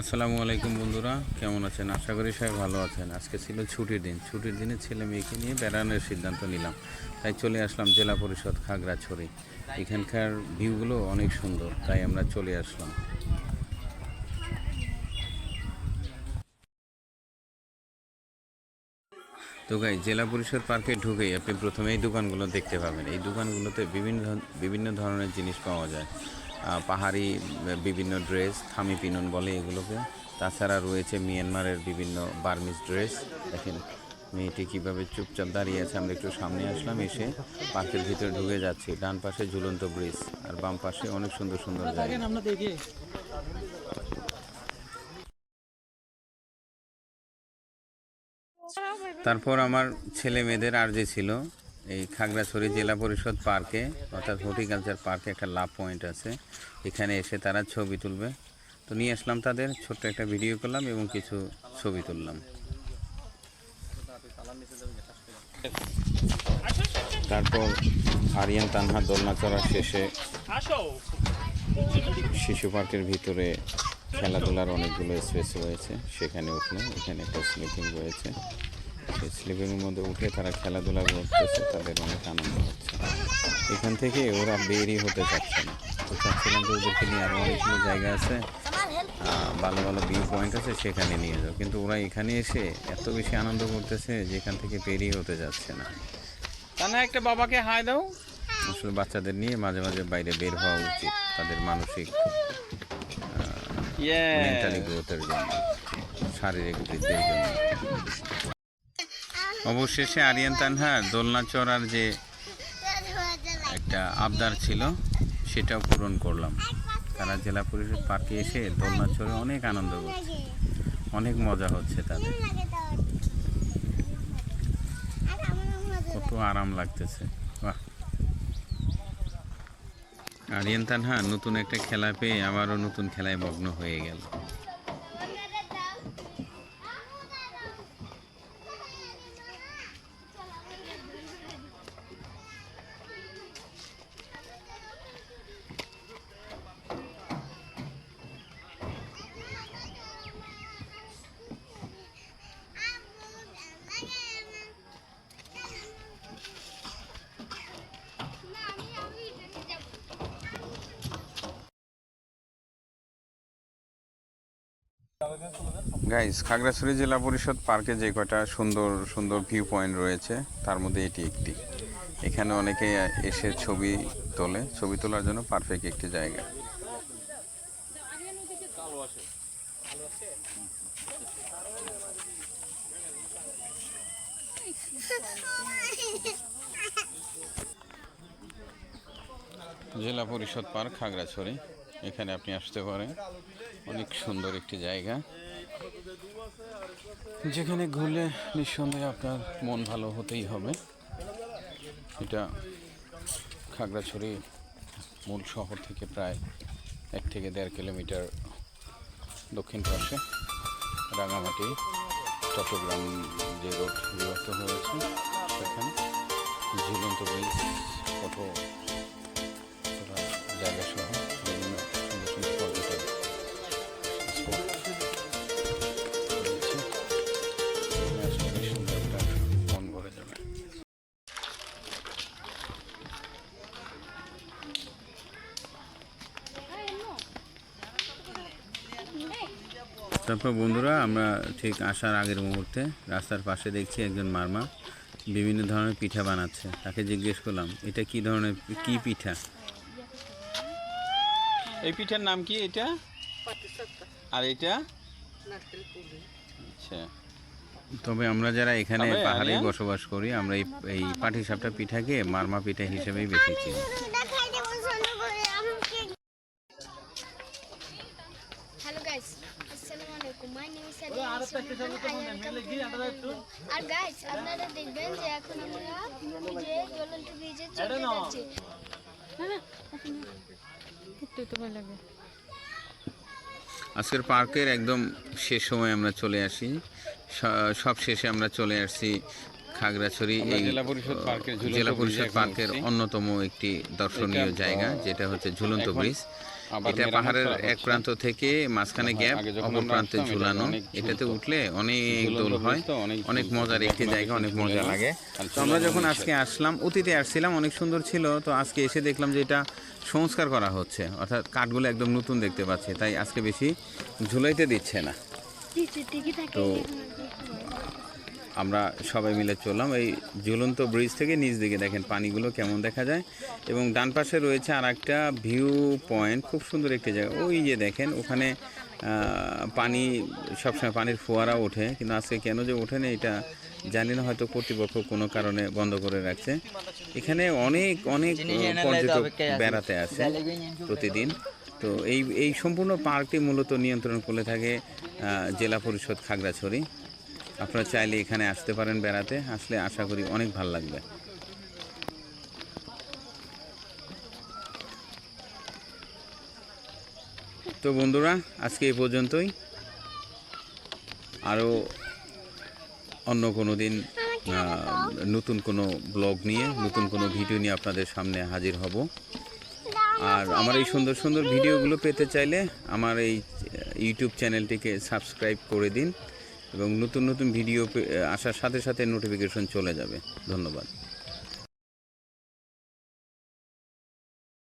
আসসালামু আলাইকুম বন্ধুরা, কেমন আছেন? আশা করি সবাই ভালো আছেন। আজকে ছিল ছুটির দিন। ছুটির দিনে ছেলে মেয়েকে নিয়ে বেড়ানোর সিদ্ধান্ত নিলাম। তাই চলে আসলাম জেলা পরিষদ খাগড়াছড়ি। এখানকার ভিউগুলো অনেক সুন্দর, তাই আমরা চলে আসলাম। তো গাই জেলা পরিষদ পার্কে ঢুকেই আপনি প্রথমে এই দোকানগুলো দেখতে পাবেন। এই দোকানগুলোতে বিভিন্ন বিভিন্ন ধরনের জিনিস পাওয়া যায়। পাহাড়ি বিভিন্ন ড্রেস থামি পিনন বলে এগুলোকে। তাছাড়া রয়েছে মিয়ানমারের বিভিন্ন বার্মিজ ড্রেস দেখেন মেয়েটি কীভাবে চুপচাপ দাঁড়িয়ে আছে আমরা একটু সামনে আসলাম এসে পার্কের ভিতরে ঢুকে যাচ্ছি। ডান পাশে ঝুলন্ত ব্রিজ আর বাম পাশে অনেক সুন্দর সুন্দর জায়গা। তারপর আমার ছেলে মেয়েদের আর যে ছিল এই খাগড়াছড়ি জেলা পরিষদ পার্কে, অর্থাৎ হর্টিকালচার পার্কে একটা লাভ পয়েন্ট আছে। এখানে এসে তারা ছবি তুলবে। তো নিয়ে আসলাম তাদের, ছোট্ট একটা ভিডিও করলাম এবং কিছু ছবি তুললাম। তারপর আরিয়ান তানহা দোলনা চড়ার শেষে শিশু পার্কের ভিতরে খেলাধুলার অনেকগুলো স্পেস রয়েছে। সেখানে উঠল এখানে একটা স্লিপিং রয়েছে। সেই স্লিপিংয়ের মধ্যে উঠে তারা খেলাধুলা করতেছে তাদের অনেক আনন্দ হচ্ছে। এখান থেকে ওরা বেরই হতে চাচ্ছে না। তো চাচ্ছিলাম যে ওদেরকে নিয়ে আরও অনেকগুলো জায়গা আছে ভালো ভালো ভিউ পয়েন্ট আছে সেখানে নিয়ে যাও। কিন্তু ওরা এখানে এসে এত বেশি আনন্দ করতেছে যে এখান থেকে বেরিয়ে হতে যাচ্ছে না। তানা একটা বাবাকে হাই দাও। আসলে বাচ্চাদের নিয়ে মাঝে মাঝে বাইরে বের হওয়া উচিত তাদের মানসিক মেন্টালি গ্রোথের জন্য শারীরিক বৃদ্ধির জন্য। অবশেষে আরিয়ান তানহার দোলনা চড়ার যে একটা আবদার ছিল, সেটাও পূরণ করলাম। তারা জেলা পরিষদ পার্কে এসে দোলনা চড়ে অনেক আনন্দ করছে। অনেক মজা হচ্ছে তাদের। কত আরাম লাগতেছে। বাহ। আরিয়ান তানহা নতুন একটা খেলা পেয়ে আবারও নতুন খেলায় মগ্ন হয়ে গেল। গাইস খাগড়াছড়ি জেলা পরিষদ পার্কে যে কয়টা সুন্দর সুন্দর ভিউ পয়েন্ট রয়েছে, তার মধ্যে এটি একটি। এখানে অনেকে এসে ছবি তোলে। ছবি তোলার জন্য পারফেক্ট একটি জায়গা। জেলা পরিষদ পার্ক খাগড়াছড়ি। এখানে আপনি আসতে পারেন। অনেক সুন্দর একটি জায়গা। যেখানে ঘুরলে নিঃসন্দেহে আপনার মন ভালো হতেই হবে। এটা খাগড়াছড়ি মূল শহর থেকে প্রায় এক থেকে দেড় কিলোমিটার দক্ষিণ পাশে। রাঙামাটি, চট্টগ্রাম যে রোড বিভক্ত হয়েছে, সেখানে ঝুলন্ত ব্রিজ, ফটো তারপর বন্ধুরা আমরা ঠিক আসার আগের মুহূর্তে রাস্তার পাশে দেখছি একজন মারমা বিভিন্ন ধরনের পিঠা বানাচ্ছে। তাকে জিজ্ঞেস করলাম এটা কি ধরনের কি পিঠা? এই পিঠার নাম কি এটা? আর এটা? আচ্ছা। তবে আমরা যারা এখানে পাহাড়ে বসবাস করি আমরা এই এই পাটিসাপটা পিঠাকে মারমা পিঠা হিসেবেই বেশি চিনি আর গাইস আপনারা দেখবেন যে এখন আমরা যে জ্বলন্ত ব্রিজে চলে যাচ্ছি আজকের পার্কের একদম শেষ সময় আমরা চলে আসি। সব শেষে আমরা চলে আসছি খাগড়াছড়ি এই জেলা পরিষদ পার্কের জেলা পরিষদ পার্কের অন্যতম একটি দর্শনীয় জায়গা যেটা হচ্ছে ঝুলন্ত ব্রিজ। এটা পাহাড়ের এক প্রান্ত থেকে মাঝখানে গ্যাপ অপর প্রান্তে ঝুলানো। এটাতে উঠলে অনেক দোল হয় অনেক অনেক মজার একটি জায়গা অনেক মজা লাগে। তো আমরা যখন আজকে আসলাম অতীতে আসছিলাম অনেক সুন্দর ছিল। তো আজকে এসে দেখলাম যে এটা সংস্কার করা হচ্ছে। অর্থাৎ কাঠগুলো একদম নতুন দেখতে পাচ্ছি তাই আজকে বেশি ঝুলাইতে দিচ্ছে না। তো আমরা সবাই মিলে চললাম। এই ঝুলন্ত ব্রিজ থেকে নিচ দিকে দেখেন পানিগুলো কেমন দেখা যায়। এবং ডান পাশে রয়েছে আর একটা ভিউ পয়েন্ট খুব সুন্দর একটি জায়গা। ওই যে দেখেন ওখানে পানি সবসময় পানির ফোয়ারা ওঠে। কিন্তু আজকে কেন যে ওঠে না এটা জানি না হয়তো কর্তৃপক্ষ কোনো কারণে বন্ধ করে রাখছে। এখানে অনেক অনেক পর্যটক বেড়াতে আসে প্রতিদিন। তো এই এই সম্পূর্ণ পার্কটি মূলত নিয়ন্ত্রণ করে থাকে জেলা পরিষদ খাগড়াছড়ি। আপনারা চাইলে এখানে আসতে পারেন বেড়াতে, আসলে আশা করি অনেক ভালো লাগবে। তো বন্ধুরা, আজকে এই পর্যন্তই। আরও অন্য কোনো দিন নতুন কোনো ব্লগ নিয়ে, নতুন কোনো ভিডিও নিয়ে আপনাদের সামনে হাজির হব। আর আমার এই সুন্দর সুন্দর ভিডিওগুলো পেতে চাইলে আমার এই ইউটিউব চ্যানেলটিকে সাবস্ক্রাইব করে দিন। এবং নতুন নতুন ভিডিও আসার সাথে সাথে নোটিফিকেশন চলে যাবে। ধন্যবাদ।